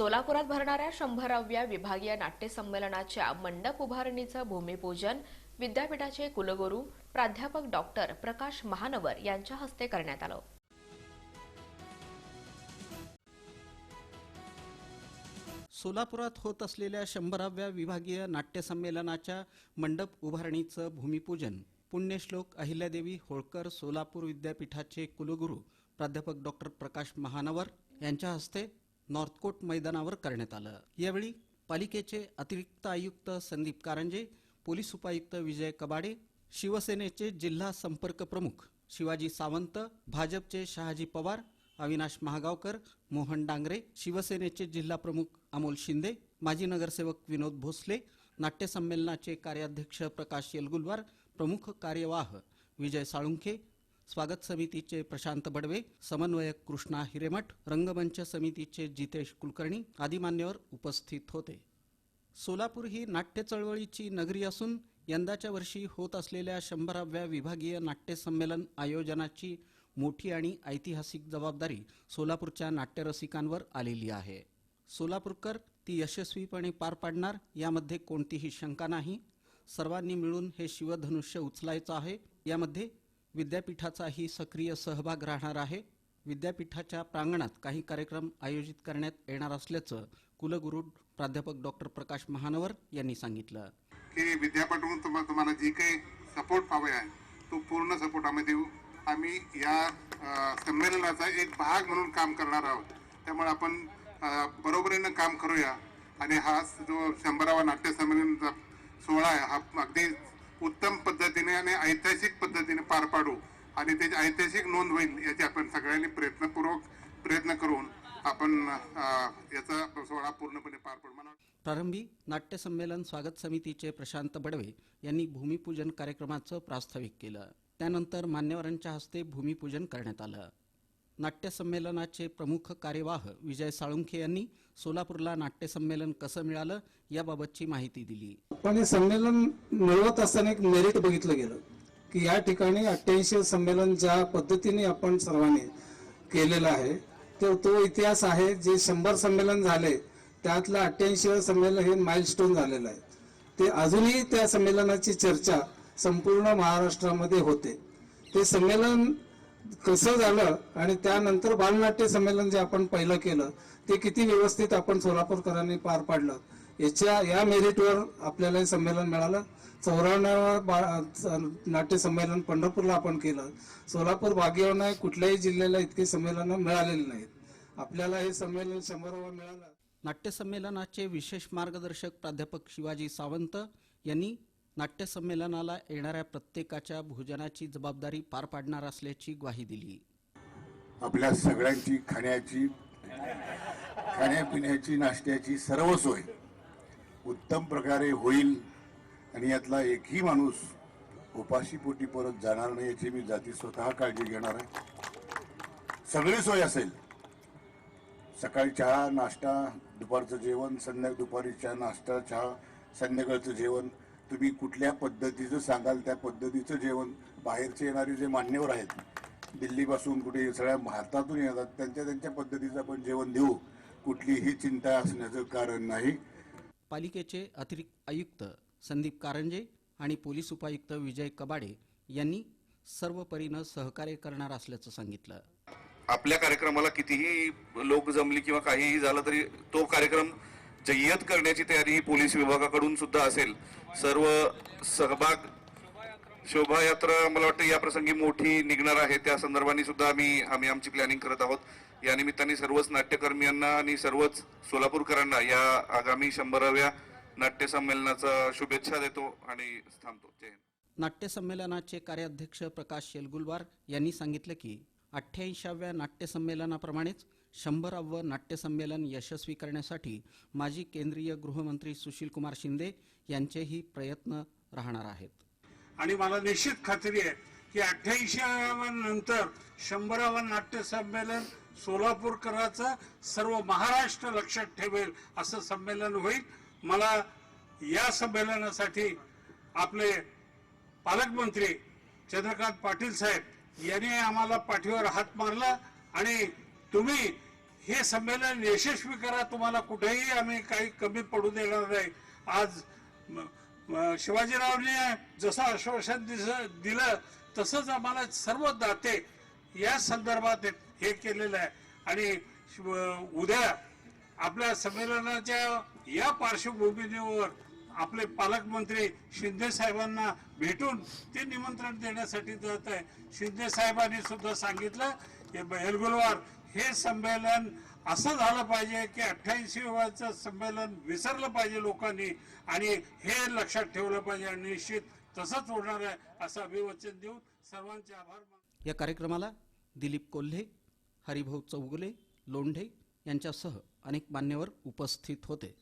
सोलापुरात भरणाऱ्या शंभराव्या विभागीय नाट्य संमेलनाच्या मंडप उभारणीचं भूमिपूजन विद्यापीठाचे कुलगुरू प्राध्यापक डॉक्टर प्रकाश महानवर यांच्या हस्ते करण्यात आलं. सोलापुरात होत असलेल्या शंभराव्या विभागीय नाट्य संमेलनाच्या मंडप उभारणीचं भूमिपूजन पुण्यश्लोक अहिल्यादेवी होळकर सोलापूर विद्यापीठाचे कुलगुरू प्राध्यापक डॉक्टर प्रकाश महानवर यांच्या हस्ते नॉर्थकोट मैदानावर करण्यात आलं. यावेळी पालिकेचे अतिरिक्त आयुक्त संदीप कारंजे पोलीस उपायुक्त विजय कबाडे शिवसेनेचे जिल्हा संपर्क प्रमुख शिवाजी सावंत भाजपचे शहाजी पवार अविनाश महागावकर मोहन डांगरे शिवसेनेचे जिल्हा प्रमुख अमोल शिंदे माजी नगरसेवक विनोद भोसले नाट्यसंमेलनाचे कार्याध्यक्ष प्रकाश येलगुलवार प्रमुख कार्यवाह विजय साळुंखे स्वागत समितीचे प्रशांत बडवे समन्वयक कृष्णा हिरेमठ रंगमंच समितीचे जितेश कुलकर्णी आदी मान्यवर उपस्थित होते. सोलापूर ही नाट्य चळवळीची नगरी असून यंदाच्या वर्षी होत असलेल्या शंभराव्या विभागीय नाट्य संमेलन आयोजनाची मोठी आणि ऐतिहासिक जबाबदारी सोलापूरच्या नाट्यरसिकांवर आलेली आहे. सोलापूरकर ती यशस्वीपणे पार पाडणार यामध्ये कोणतीही शंका नाही. सर्वांनी मिळून हे शिवधनुष्य उचलायचं आहे. यामध्ये विद्यापीठाचाही सक्रिय सहभाग राहणार आहे. विद्यापीठाच्या प्रांगणात काही कार्यक्रम आयोजित करण्यात येणार असल्याचं कुलगुरू प्राध्यापक डॉक्टर प्रकाश महानवर यांनी सांगितलं. की विद्यापीठातून तुम्हाला जी काही सपोर्ट हवे आहे तो पूर्ण सपोर्ट आम्ही देऊ आम्ही या संमेलनाचा एक भाग म्हणून काम करणार आहोत. त्यामुळे आपण बरोबरीनं काम करूया. आणि हा जो शंभरावा नाट्य संमेलनचा सोहळा आहे हा अगदी उत्तम पद्धतीने आणि ऐतिहासिक पद्धतीने पार पाडू आणि त्याची ऐतिहासिक नोंद होईल याची आपण सगळ्यांनी प्रयत्नपूर्वक प्रयत्न करून आपण याचा सोहळा पूर्णपणे पार पाडू. मला प्रारंभी नाट्यसंमेलन स्वागत समितीचे प्रशांत बडवे यांनी भूमिपूजन कार्यक्रमाचं प्रास्ताविक केलं. त्यानंतर मान्यवरांच्या हस्ते भूमिपूजन करण्यात आलं. नाट्यसंमेलनाचे प्रमुख कार्यवाह विजय साळुंखे यांनी सोलापूरला नाट्यसंमेलन कसं मिळालं याबाबतची माहिती दिली. पण हे संमेलन मिळवत असताना एक मेरिट बघितलं गेलं की या ठिकाणी अठ्ठ्याऐंशी संमेलन ज्या पद्धतीने आपण सर्वांनी केलेलं आहे तो तो इतिहास आहे जे शंभर संमेलन झाले त्यातलं अठ्ठ्याऐंशी संमेलन हे माइलस्टोन झालेलं आहे. ते अजूनही त्या संमेलनाची चर्चा संपूर्ण महाराष्ट्रामध्ये होते. ते संमेलन कसं झालं आणि त्यानंतर बालनाट्य संमेलन जे आपण पहिलं केलं ते किती व्यवस्थित आपण सोलापूरकरांनी पार पाडलं. याच्या या मेरिटवर आपल्याला हे संमेलन मिळालं. चौऱ्याण्णव नाट्य संमेलन पंढरपूरला आपण केलं. सोलापूर भाग्यवान नाही कुठल्याही जिल्ह्याला इतके संमेलनं मिळालेली नाहीत. आपल्याला हे संमेलन शंभरावा मिळालं. नाट्य संमेलनाचे विशेष मार्गदर्शक प्राध्यापक शिवाजी सावंत यांनी नाट्यसंमेलनाला येणाऱ्या प्रत्येकाच्या भोजनाची जबाबदारी पार पाडणार असल्याची ग्वाही दिली. आपल्या सगळ्यांची खाण्याची खाण्यापिण्याची नाश्त्याची सर्व सोय उत्तम प्रकारे होईल आणि यातला एकही माणूस उपाशीपोटी परत जाणार नाही याची मी जाती स्वतः काळजी घेणार आहे. सगळी सोय असेल. सकाळी चहा नाश्ता दुपारचं जेवण संध्या दुपारी चहा नाश्ता चहा संध्याकाळचं जेवण तुम्ही कुठल्या पद्धतीचं सांगाल त्या पद्धतीचं जेवण बाहेरचे येणारे जे मान्यवर आहेत दिल्लीपासून कुठे सगळ्या भारतातून येतात त्यांच्या त्यांच्या पद्धतीचं आपण जेवण देऊ. कुठलीही चिंता असण्याचं कारण नाही. पालिकेचे अतिरिक्त आयुक्त संदीप कारंजे आणि पोलीस उपायुक्त विजय कबाडे यांनी सर्व परीनं सहकार्य करणार असल्याचं सांगितलं. आपल्या कार्यक्रमाला कितीही लोक जमली किंवा काहीही झालं तरी तो कार्यक्रम जय्यत करण्याची तयारी ही पोलीस विभागाकडून सुद्धा असेल. सर्व सहभाग शोभायात्रा मला वाटतं या प्रसंगी मोठी निघणार आहे. त्या संदर्भाने सुद्धा आम्ही आम्ही आमची प्लॅनिंग करत आहोत. या निमित्ताने सर्वच नाट्यकर्मियांना आणि सर्वच सोलापूरकरांना या आगामी शंभराव्या नाट्य संमेलनाचा शुभेच्छा देतो आणि थांबतो. जय हिंद. नाट्य संमेलनाचे कार्याध्यक्ष प्रकाश शेलगुलवार यांनी सांगितलं की अठ्ठ्याऐंशाव्या नाट्य संमेलनाप्रमाणेच शंभरावं नाट्यसंमेलन यशस्वी करण्यासाठी माजी केंद्रीय गृहमंत्री सुशीलकुमार शिंदे यांचेही प्रयत्न राहणार आहेत. आणि मला निश्चित खात्री आहे की अठ्ठ्याऐंशी नंतर शंभरावं नाट्यसंमेलन सोलापूरकराचं सर्व महाराष्ट्र लक्षात ठेवेल असं संमेलन होईल. मला या संमेलनासाठी आपले पालकमंत्री चंद्रकांत पाटील साहेब यांनी आम्हाला पाठीवर हात मारला आणि तुम्ही हे संमेलन यशस्वी करा तुम्हाला कुठेही आम्ही काही कमी पडू देणार नाही. आज शिवाजीरावने जसं आश्वासन दिस- दिलं तसंच आम्हाला सर्व दाते या संदर्भात हे केलेलं आहे. आणि उद्या आपल्या संमेलनाच्या या पार्श्वभूमीवर आपले पालकमंत्री शिंदे साहेबांना भेटून ते निमंत्रण देण्यासाठी जात आहे. शिंदे साहेबांनी सुद्धा सांगितलं हे बेलगुलवार हे संमेलन असं झालं पाहिजे की अठ्ठ्याऐंशी वयाचं संमेलन विसरलं पाहिजे लोकांनी आणि हे लक्षात ठेवलं पाहिजे आणि निश्चित तसंच होणार आहे असं अभिवचन देऊन सर्वांचे आभार या कार्यक्रमाला दिलीप कोल्हे हरिभाऊ चौगुले लोंढे यांच्यासह अनेक मान्यवर उपस्थित होते.